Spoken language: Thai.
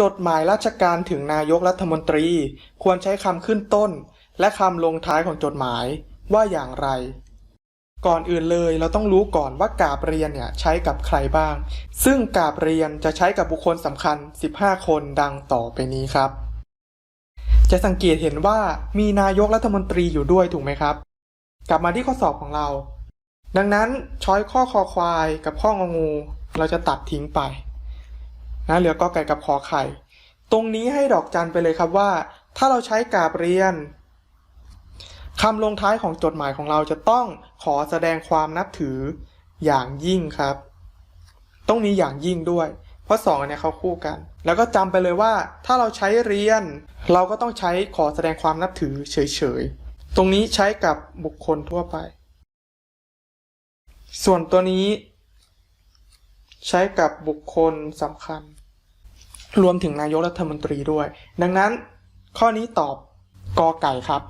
จดหมายราชการถึงนายกรัฐมนตรี ควรใช้คำขึ้นต้น และคำลงท้ายของจดหมายว่าอย่างไร ก่อนอื่นเลยเราต้องรู้ก่อนว่ากาบเรียนเนี่ยใช้กับใครบ้าง ซึ่งกาบเรียนจะใช้กับบุคคลสำคัญ 15 คนดังต่อไปนี้ครับ จะสังเกตเห็นว่ามีนายกรัฐมนตรีอยู่ด้วยถูกไหมครับ กลับมาที่ข้อสอบของเรา ดังนั้นช้อยข้อคอควายกับข้ององู เราจะตัดทิ้งไป นะเหลือกอไก่กับขอไข่ ตรงนี้ให้ดอกจันไปเลยครับว่า ถ้าเราใช้กาบเรียนคำลงท้ายของจดหมายของเราจะต้องขอแสดงความนับถืออย่างยิ่งครับ ต้องมีอย่างยิ่งด้วย เพราะสองอันเนี้ยเขาคู่กัน แล้วก็จำไปเลยว่า ถ้าเราใช้เรียน เราก็ต้องใช้ขอแสดงความนับถือเฉยๆ ตรงนี้ใช้กับบุคคลทั่วไป ส่วนตัวนี้ ใช้กับบุคคลสำคัญ รวมถึงนายกรัฐมนตรีด้วย ดังนั้นข้อนี้ตอบกอไก่ครับ